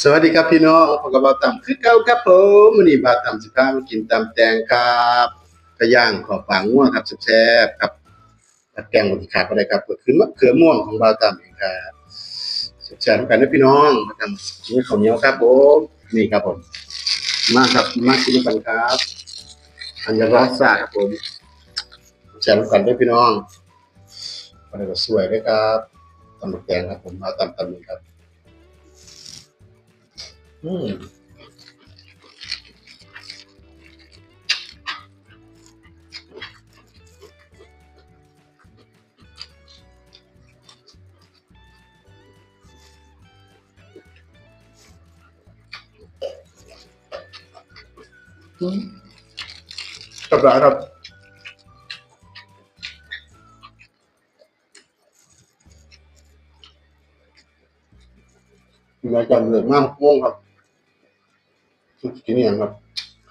สวัสดีครับพี่น้องพบกับบ่าวตำคือเก่าครับผมมื้อนี้บาตำสิพามากินตำแตงครับกระย่างขอปางง่วงครับแซ่บครับแกงบนขาดบ่ได้ครับเก็คือมะเขือม่วงของบาวตำเองครับแซ่บกันนะพี่น้องมาทำกินข้าวเหนียวครับผมนี่ครับผมมาครับมากินกันครับอันยาราซาครับผมแซ่บกันด้วยพี่น้องวันนี้ก็สวยด้วยครับตำแตงครับผมมาตำตำนี้ครับ Mm. طب العرب ما كان ما هو gini ya nggak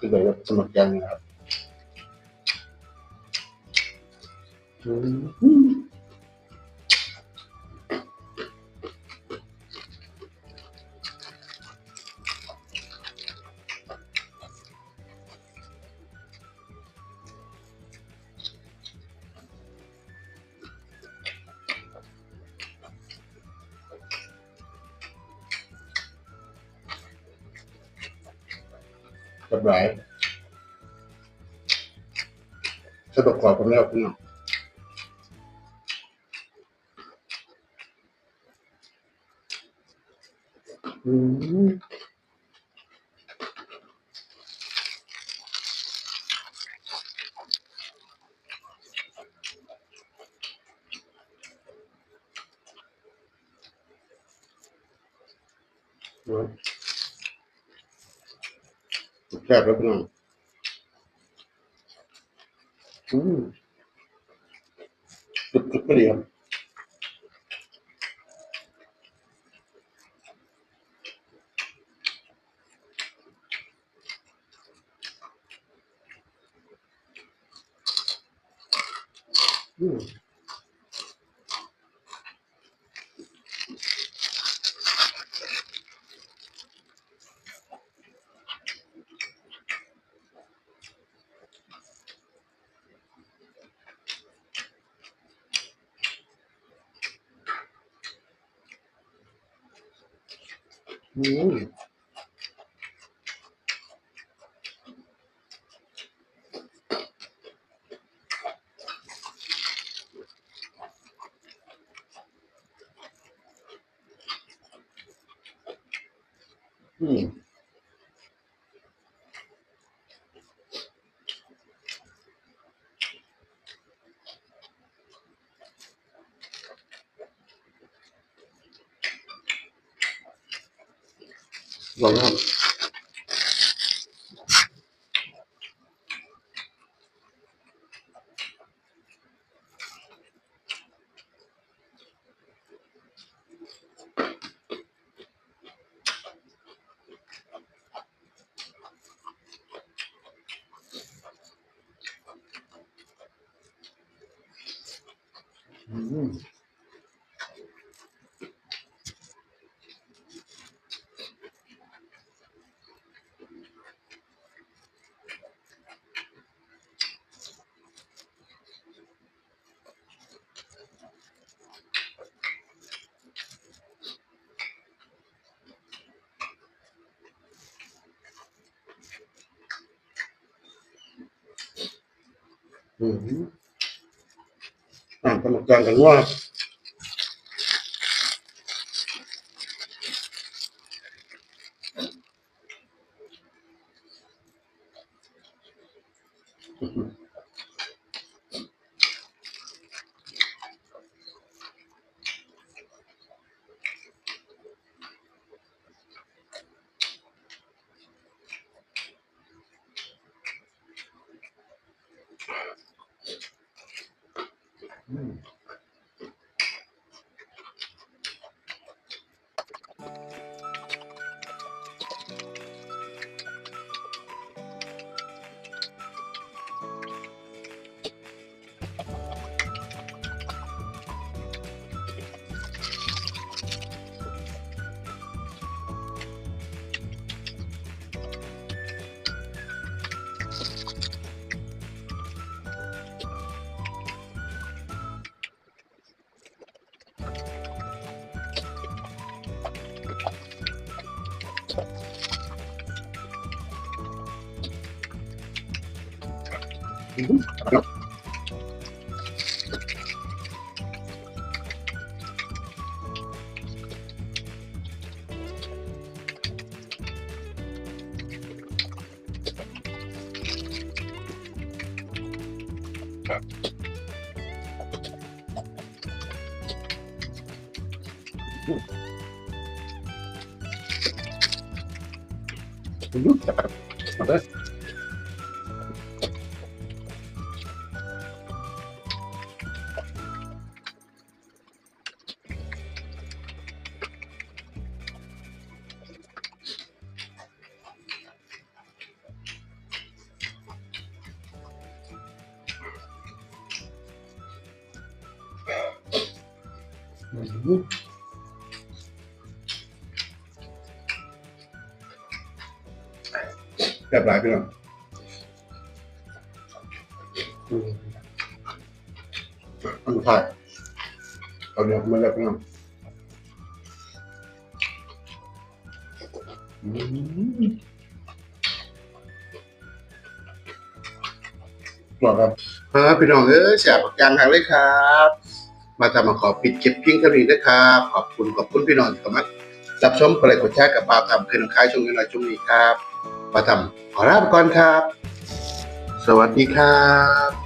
tidak semerjangnya hmm. หลากม่วงครับที่นี่ครับคือแบบสมัครกันนะครับอืมเรียบร้อยจะประกอบกันแล้วพี่น้องอืมแซ่บแล้วพี่น้องอืมอืม É, Quebra, Bruno. Hum. Eu preferia. Hum. Ну, Mm. 그러면 음. Hmm. Nah, pemegang kedua Mm-hmm. Mm. Mm-hmm. うん。Люблю, честно, да? Mm-hmm. แบบหลายพี่น้องอันสุดท้ายเอาเดี๋ยวมาแล้วพี่น้องอืมหรอครับครับพี่น้องเอ้ยแสบปากกลางทางเลยครับ มาทำมาขอปิดเก็บเพียงเท่านี้นะครับ ขอบคุณขอบคุณพี่น้องที่เข้ามารับชมกดไลค์กดแชร์กับบ่าทำคืนคล้ายช่วงนี้หน่อยช่วงนี้ครับ ประจำขอลาไปก่อนครับ สวัสดีครับ